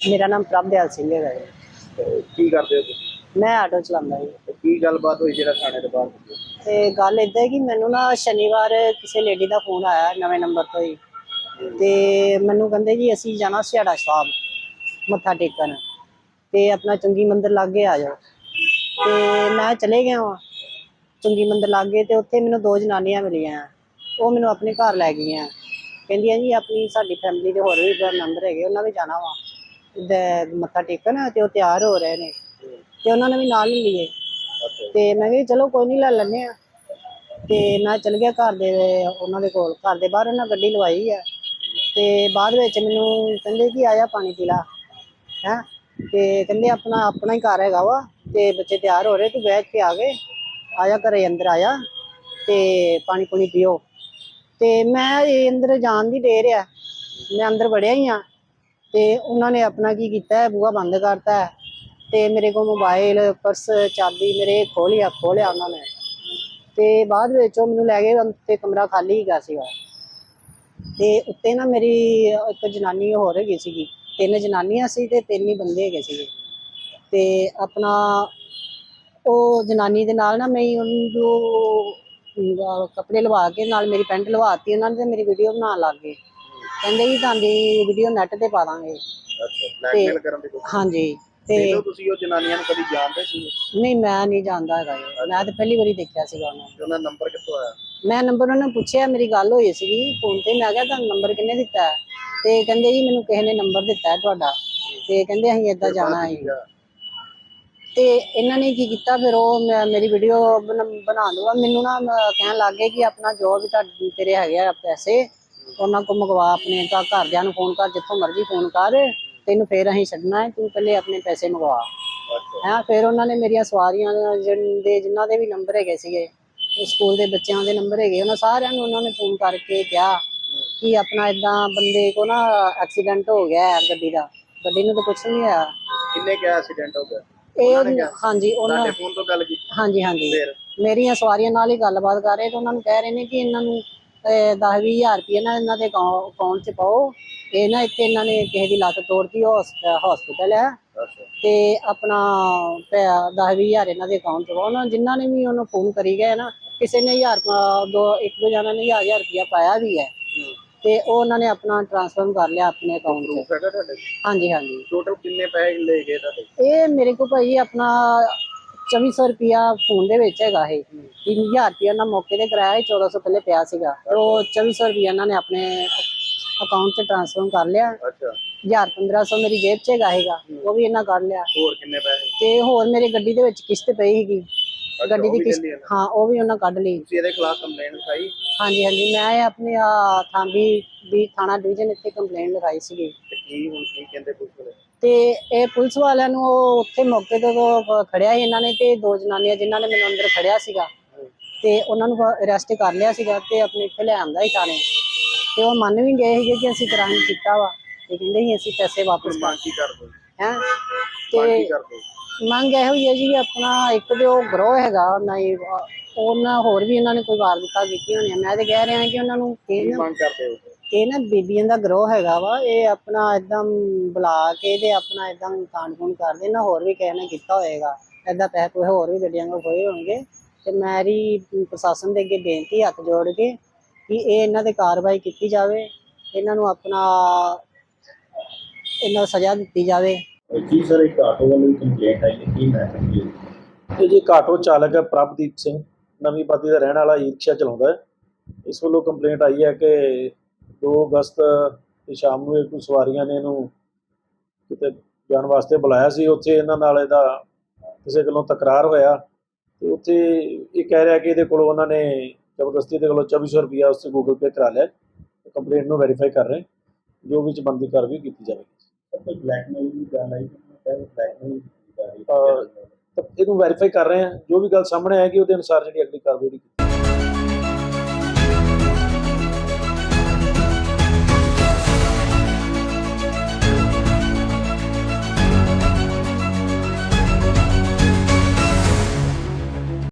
ਮੇਰਾ ਨਾਮ ਪ੍ਰਭਦਿਆਲ ਸਿੰਘ ਹੈਗਾ ਜੀ। ਤੇ ਕੀ ਕਰਦੇ ਹੋ ਤੁਸੀਂ? ਮੈਂ ਆਟੋ ਚਲਾਉਂਦਾ ਜੀ। ਤੇ ਕੀ ਗੱਲਬਾਤ ਹੋਈ ਜਿਹੜਾ ਥਾਣੇ ਦੇ ਬਾਹਰ? ਤੇ ਗੱਲ ਇਦਾਂ ਹੈ ਕਿ ਮੈਨੂੰ ਨਾ ਸ਼ਨੀਵਾਰ ਕਿਸੇ ਲੇਡੀ ਦਾ ਫੋਨ ਆਇਆ ਨਵੇਂ ਨੰਬਰ ਤੋਂ ਹੀ ਤੇ ਮੈਨੂੰ ਕਹਿੰਦੇ ਜੀ ਅਸੀਂ ਜਾਣਾ ਸਿਆੜਾ ਸਾਹਿਬ ਮੱਥਾ ਟੇਕਣ। ਤੇ ਆਪਣਾ ਚੰਗੀ ਮੰਦਿਰ ਲਾਗੇ ਆ ਜਾਓ। ਤੇ ਮੈਂ ਚਲੇ ਗਿਆ ਵਾਂ ਚੰਗੀ ਮੰਦਿਰ ਲਾਗੇ ਤੇ ਉੱਥੇ ਮੈਨੂੰ ਦੋ ਜਨਾਨੀਆਂ ਮਿਲੀਆਂ। ਉਹ ਮੈਨੂੰ ਆਪਣੇ ਘਰ ਲੈ ਗਈਆਂ। ਕਹਿੰਦੀਆਂ ਜੀ ਆਪਣੀ ਸਾਡੀ ਫੈਮਿਲੀ ਦੇ ਹੋਰ ਵੀ ਮੈਂਬਰ ਹੈਗੇ ਉਹਨਾਂ ਵੀ ਜਾਣਾ ਵਾ। ਮੱਥਾ ਟੇਕਣ ਤੇ ਉਹ ਤਿਆਰ ਹੋ ਰਹੇ ਨੇ। ਤੇ ਉਹਨਾਂ ਨੇ ਵੀ ਨਾਲ ਹੀ ਲਈਏ। ਤੇ ਮੈਂ ਕਿਹਾ ਚਲੋ ਕੋਈ ਨਹੀਂ ਲੈ ਲੈਂਦੇ ਆ ਤੇ ਮੈਂ ਚਲ ਗਿਆ ਘਰ ਦੇ ਉਹਨਾਂ ਦੇ ਕੋਲ। ਘਰ ਦੇ ਬਾਹਰ ਉਹਨਾਂ ਗੱਡੀ ਲਵਾਈ ਆ। ਤੇ ਬਾਅਦ ਵਿੱਚ ਮੈਨੂੰ ਕਹਿੰਦੇ ਕਿ ਆਇਆ ਪਾਣੀ ਪੀ ਲਾ। ਹੈ? ਤੇ ਕਹਿੰਦੇ ਆਪਣਾ ਆਪਣਾ ਹੀ ਘਰ ਹੈਗਾ ਵਾ। ਤੇ ਬੱਚੇ ਤਿਆਰ ਹੋ ਰਹੇ ਤੂੰ ਬੈਠ ਕੇ ਆ ਗਏ। ਆਇਆ ਘਰੇ ਅੰਦਰ ਆਇਆ ਤੇ ਪਾਣੀ ਪੂਣੀ ਪੀਓ। ਤੇ ਮੈਂ ਇਹ ਅੰਦਰ ਜਾਣ ਦੀ ਦੇਰ ਆ। ਮੈਂ ਅੰਦਰ ਵੜਿਆ ਹੀ ਆ। ਤੇ ਉਹਨਾਂ ਨੇ ਆਪਣਾ ਕੀ ਕੀਤਾ ਹੈ, ਬੂਹਾ ਬੰਦ ਕਰਤਾ ਤੇ ਮੇਰੇ ਕੋਲ ਮੋਬਾਈਲ ਪਰਸ ਚਾਬੀ ਮੇਰੇ ਖੋਲਿਆ ਖੋਲਿਆ ਉਹਨਾਂ ਨੇ। ਤੇ ਬਾਅਦ ਵਿੱਚ ਉਹ ਮੈਨੂੰ ਲੈ ਗਏ ਤੇ ਕਮਰਾ ਖਾਲੀ ਹੀਗਾ ਸੀਗਾ। ਤੇ ਉੱਤੇ ਨਾ ਮੇਰੀ ਇੱਕ ਜਨਾਨੀ ਹੋਰ ਹੈਗੀ ਸੀਗੀ। ਤਿੰਨ ਜਨਾਨੀਆਂ ਸੀ ਤੇ ਤਿੰਨ ਹੀ ਬੰਦੇ ਹੈਗੇ ਸੀਗੇ। ਤੇ ਆਪਣਾ ਉਹ ਜਨਾਨੀ ਦੇ ਨਾਲ ਨਾ ਮੈਂ ਉਹਨੂੰ ਅਹ ਕੱਪੜੇ ਲਵਾ ਕੇ ਨਾਲ ਮੇਰੀ ਪੈਂਟ ਲਵਾਤੀ ਉਹਨਾਂ ਨੇ ਤੇ ਮੇਰੀ ਵੀਡੀਓ ਬਣਾਉਣ ਲੱਗ ਗਏ। ਕਹਿੰਦੇ ਜੀ ਤੁਹਾਡੀ ਵੀਡੀਓ ਨੈਟ ਤੇ ਪਾ ਦਾਂਗੇ। ਅੱਛਾ ਬਲੈਕਮੇਲ ਕਰਨ ਦੀ ਕੋਸ਼ਿਸ਼ ਹਾਂਜੀ ਤੇ ਪਹਿਲਾਂ ਤੁਸੀਂ ਉਹ ਜਨਾਨੀਆਂ ਨੂੰ ਕਦੀ ਜਾਣਦੇ ਸੀ? ਨਹੀਂ ਮੈਂ ਨਹੀਂ ਜਾਣਦਾ ਹੈਗਾ। ਮੈਂ ਤਾਂ ਪਹਿਲੀ ਵਾਰੀ ਦੇਖਿਆ ਸੀਗਾ ਉਹਨੂੰ। ਤੇ ਉਹਨਾਂ ਦਾ ਨੰਬਰ ਕਿੱਥੋਂ ਆਇਆ? ਮੈਂ ਨੰਬਰ ਉਹਨਾਂ ਨੂੰ ਪੁੱਛਿਆ ਮੇਰੀ ਗੱਲ ਹੋਈ ਸੀਗੀ ਫੋਨ ਤੇ। ਮੈਂ ਕਿਹਾ ਤੁਹਾਨੂੰ ਨੰਬਰ ਕਿੰਨੇ ਦਿੱਤਾ ਹੈ? ਤੇ ਕਹਿੰਦੇ ਜੀ ਮੈਨੂੰ ਕਿਸੇ ਨੇ ਨੰਬਰ ਦਿੱਤਾ ਹੈ ਤੁਹਾਡਾ। ਤੇ ਕਹਿੰਦੇ ਅਸੀਂ ਏਦਾਂ ਜਾਣਾ ਹੈ। ਤੇ ਇਹਨਾਂ ਨੇ ਕੀ ਕੀਤਾ ਫਿਰ ਉਹ ਮੈਂ- ਮੇਰੀ ਵੀਡੀਓ ਬਣਾ ਦੂਗਾ ਮੈਨੂੰ ਨਾ ਮ- ਕਹਿਣ ਲੱਗ ਗਏ ਕਿ ਆਪਣਾ ਜੋ ਵੀ ਤੁਹਾਡੇ ਤੇਰੇ ਹੈਗੇ ਆ ਪੈਸੇ। ਉਹਨਾਂ ਕੋ ਮੰਗਵਾ ਆਪਣੇ ਘਰ ਘਰਦਿਆਂ ਨੂੰ ਫੋਨ ਕਰ ਜਿੱਥੋਂ ਮਰਜ਼ੀ ਫੋਨ ਕਰ ਤੈਨੂੰ ਫੇਰ ਅਸੀਂ ਛੱਡਣਾ ਹੈ ਤੂੰ ਪਹਿਲੇ ਆਪਣੇ ਪੈਸੇ ਮੰਗਵਾ। ਹਾਂ ਫਿਰ ਉਹਨਾਂ ਨੇ ਮੇਰੀਆਂ ਸਵਾਰੀਆਂ ਦੇ ਜਿਨ੍ਹਾਂ ਦੇ ਵੀ ਨੰਬਰ ਹੈਗੇ ਸੀਗੇ ਸਕੂਲ ਦੇ ਬੱਚਿਆਂ ਦੇ ਨੰਬਰ ਹੈਗੇ ਉਹਨਾਂ ਸਾਰਿਆਂ ਨੂੰ ਉਹਨਾਂ ਨੇ ਫੋਨ ਕਰਕੇ ਕਿਹਾ ਕਿ ਆਪਣਾ ਇਦਾਂ ਬੰਦੇ ਕੋ ਨਾ ਐਕਸੀਡੈਂਟ ਹੋ ਗਿਆ ਹੈ ਗੱਡੀ ਦਾ। ਗੱਡੀ ਨੂੰ ਤਾਂ ਕੁਝ ਨਹੀਂ ਹੋਇਆ। ਕਿੰਨੇ ਕਿਹਾ ਐਕਸੀਡੈਂਟ ਹੋ ਗਿਆ ਇਹ ਨੇ? ਹਾਂਜੀ ਉਹਨਾਂ ਤੁਹਾਡੇ ਫੋਨ ਤੋਂ ਗੱਲ ਕੀਤੀ? ਹਾਂਜੀ ਹਾਂਜੀ। ਮੇਰੀਆਂ ਸਵਾਰੀਆਂ ਨਾਲ ਹੀ ਗੱਲਬਾਤ ਕਰ ਰਹੇ ਤੇ ਉਹਨਾਂ ਨੂੰ ਕਹਿ ਰਹੇ ਨੇ ਕਿ ਇਹਨਾਂ ਨੂੰ 10 ਹਜ਼ਾਰ ਰੁਪਏ ਨਾ ਇਹਨਾਂ ਦੇ ਅਕਾਊਂਟ 'ਚ ਪਾਓ। ਇਹ ਨਾ ਇੱਥੇ ਇਹਨਾਂ ਨੇ ਕਿਸੇ ਦੀ ਲੱਤ ਤੋੜਤੀ ਹਸਪੀਟਲ ਹੈ। ਤੇ ਆਪਣਾ 10 ਹਜ਼ਾਰ ਇਹਨਾਂ ਦੇ ਅਕਾਊਂਟ 'ਚ ਪਾਓ। ਜਿਨ੍ਹਾਂ ਨੇ ਵੀ ਉਹਨੂੰ ਫੋਨ ਕਰੀ ਗਏ ਨਾ ਕਿਸੇ ਨੇ ਹਜ਼ਾਰ ਦੋ ਇੱਕ ਦੋ ਜਣਾਂ ਨੇ ਹਜ਼ਾਰ ਹਜ਼ਾਰ ਰੁਪਇਆ ਪਾਇਆ ਵੀ ਹੈ। ਤੇ ਉਹ ਉਹਨਾਂ ਨੇ ਆਪਣਾ ਟ੍ਰਾਂਸਫਰ ਕਰ ਲਿਆ ਆਪਣੇ ਅਕਾਊਂਟ 'ਚ। ਹਾਂਜੀ ਹਾਂਜੀ। ਟੋਟਲ ਕਿੰਨੇ ਪੈਸੇ ਲੈ ਗਏ ਤੁਹਾਡੇ? ਇਹ ਮੇਰੇ ਕੋਲ ਭਾਈ ਆਪਣਾ 2400 ਰੁਪਿਆ ਫੋਨ ਦੇ ਵਿੱਚ ਹੈਗਾ ਇਹ। 3000 ਰੁਪਿਆ ਨਾ ਮੌਕੇ ਤੇ ਕਰਾਇਆ ਸੀ 1400 ਪਹਿਲੇ ਪਿਆ ਸੀਗਾ। ਉਹ 2400 ਰੁਪਿਆ ਇਹਨਾਂ ਨੇ ਆਪਣੇ ਅਕਾਊਂਟ 'ਚ ਟ੍ਰਾਂਸਫਰ ਕਰ ਲਿਆ। ਅੱਛਾ। 1000 1500 ਮੇਰੀ ਜੇਬ 'ਚ ਹੈਗਾ ਹੈਗਾ ਉਹ ਵੀ ਇਹਨਾਂ ਕੱਢ ਲਿਆ। ਹੋਰ ਕਿੰਨੇ ਪੈਸੇ? ਤੇ ਹੋਰ ਮੇਰੇ ਗੱਡੀ ਦੇ ਵਿੱਚ ਕਿਸ਼ਤ ਪਈ ਸੀਗੀ। ਗੱਡੀ ਦੀ ਵੀ ਕਿਸ਼ਤ। ਹਾਂ ਉਹ ਵੀ ਉਹਨਾਂ ਕੱਢ ਲਈ। ਤੁਸੀਂ ਇਹਦੇ ਖਿਲਾਫ ਕੰਪਲੇਂਟ ਲਿਖਾਈ? ਹਾਂਜੀ ਹਾਂਜੀ ਮੈਂ ਆਪਣੇ ਆ ਥਾਂਬੀ ਦੀ ਥਾਣਾ ਡਿਵੀਜ਼ਨ ਇੱਥੇ ਕੰਪਲੇਂਟ ਲਗਾਈ ਸੀਗੀ। ਤੇ ਕੀ ਹੁਣ ਕੀ ਕਹਿੰਦੇ ਪੁਲਿਸ ਵਾਲੇ? ਤੇ ਇਹ ਪੁਲਿਸ ਵਾਲਿਆਂ ਨੂੰ ਉਹ ਉੱਥੇ ਮੌਕੇ ਤੇ ਤੋਂ ਖੜਿਆ ਸੀ ਇਹਨਾਂ ਨੇ ਤੇ ਦੋ ਜਨਾਨੀਆਂ ਜਿਨ੍ਹਾਂ ਨੇ ਮੈਨੂੰ ਅੰਦਰ ਖੜਿਆ ਸੀਗਾ। ਤੇ ਉਹਨਾਂ ਨੂੰ ਅਰੈਸਟ ਕਰ ਲਿਆ ਸੀਗਾ ਤੇ ਆਪਣੇ ਇੱਥੇ ਲੈ ਆਂਦਾ ਸੀ ਥਾਣੇ। ਤੇ ਉਹ ਮੰਨ ਵੀ ਗਏ ਸੀਗੇ ਕਿ ਅਸੀਂ ਕ੍ਰਾਈਮ ਕੀਤਾ ਵਾ। ਤੇ ਕਹਿੰਦੇ ਸੀ ਅਸੀਂ ਪੈਸੇ ਵਾਪਸ ਮੰਗ ਕੀ ਕਰਦੇ ਹੋ? ਤੇ? ਮੰਗ ਇਹੋ ਹੀ ਹੈ ਜੀ ਆਪਣਾ ਇੱਕ ਤੇ ਉਹ ਗਰੋਹ ਹੈਗਾ ਨਹੀਂ ਉਹਨਾਂ ਹੋਰ ਵੀ ਇਹਨਾਂ ਨੇ ਕੋਈ ਵਾਰਦਾਤਾਂ ਕੀਤੀਆਂ ਹੋਣੀਆਂ ਮੈਂ ਤੇ ਕਹਿ ਰਿਹਾ ਕਿ ਉਹਨਾਂ ਨੂੰ ਕੀ ਨਾ ਮੰਗ ਕਰਦੇ ਹੋ? ਇਹ ਨਾ ਬੀਬੀਆਂ ਦਾ ਗਰੋਹ ਹੈਗਾ ਵਾ ਇਹ ਆਪਣਾ ਇਦਾਂ ਬੁਲਾ ਕੇ ਤੇ ਆਪਣਾ ਇਦਾਂ ਕਾਂਡ ਕੂੰਡ ਕਰਦੇ ਨਾ ਹੋਰ ਵੀ ਕਿਸੇ ਨੇ ਕੀਤਾ ਹੋਏਗਾ। ਏਦਾਂ ਪੈਸੇ ਕੋਈ ਹੋਰ ਵੀ ਗੱਡੀਆਂ ਕੋਲ ਹੋਏ ਹੋਣਗੇ। ਤੇ ਮੇਰੀ ਪ੍ਰਸ਼ਾਸਨ ਦੇ ਅੱਗੇ ਬੇਨਤੀ ਹੱਥ ਜੋੜ ਕੇ ਕਿ ਇਹ ਇਹਨਾਂ ਤੇ ਕਾਰਵਾਈ ਕੀਤੀ ਜਾਵੇ ਇਹਨਾਂ ਨੂੰ ਆਪਣਾ ਇਹਨਾਂ ਨੂੰ ਸਜ਼ਾ ਦਿੱਤੀ ਜਾਵੇ। ਜੀ ਸਰ ਇੱਕ ਆਟੋ ਵਾਲੀ ਕੰਪਲੇਂਟ ਆਈ ਹੈ ਕੀ ਮੈਟਰ ਕੀ ਹੈ ਇਹ ਜੀ ਆਟੋ ਚਾਲਕ ਹੈ ਪ੍ਰਭਦੀਪ ਸਿੰਘ ਨਵੀਂ ਬਾਦੀ ਦਾ ਰਹਿਣ ਵਾਲਾ ਈ ਰਿਕਸ਼ਾ ਚਲਾਉਂਦਾ ਹੈ। ਇਸ ਵੱਲੋਂ ਕੰਪਲੇਂਟ ਆਈ ਹੈ ਕਿ 2 ਅਗਸਤ ਦੀ ਸ਼ਾਮ ਨੂੰ ਇਹ ਕੋਈ ਸਵਾਰੀਆਂ ਨੇ ਇਹਨੂੰ ਕਿਤੇ ਜਾਣ ਵਾਸਤੇ ਬੁਲਾਇਆ ਸੀ। ਉੱਥੇ ਇਹਨਾਂ ਨਾਲ ਇਹਦਾ ਕਿਸੇ ਗੱਲੋਂ ਤਕਰਾਰ ਹੋਇਆ ਤੇ ਉੱਥੇ ਇਹ ਕਹਿ ਰਿਹਾ ਕਿ ਇਹਦੇ ਕੋਲੋਂ ਉਹਨਾਂ ਨੇ ਜ਼ਬਰਦਸਤੀ ਦੇ ਕੋਲੋਂ 2400 ਰੁਪਇਆ ਉਸ ਤੇ ਗੂਗਲ ਪੇ ਕਰਾ ਲਿਆ। ਕੰਪਲੇਂਟ ਨੂੰ ਵੈਰੀਫਾਈ ਕਰ ਰਹੇ। ਜੋ ਵੀ ਚ ਬਣਦੀ ਕਾਰਵਾਈ ਕੀਤੀ ਜਾਵੇਗੀ। ਬਲੈਕਮੇਲ ਦੀ ਗੱਲ ਆਈ? ਬਲੈਕਮੇਲ ਕੀਤੀ ਇਹਨੂੰ ਵੈਰੀਫਾਈ ਕਰ ਰਹੇ ਹਾਂ। ਜੋ ਵੀ ਗੱਲ ਸਾਹਮਣੇ ਆਏਗੀ ਉਹਦੇ ਅਨੁਸਾਰ ਜਿਹੜੀ ਅਗਲੀ ਕਾਰਵਾਈ ਜਿਹੜੀ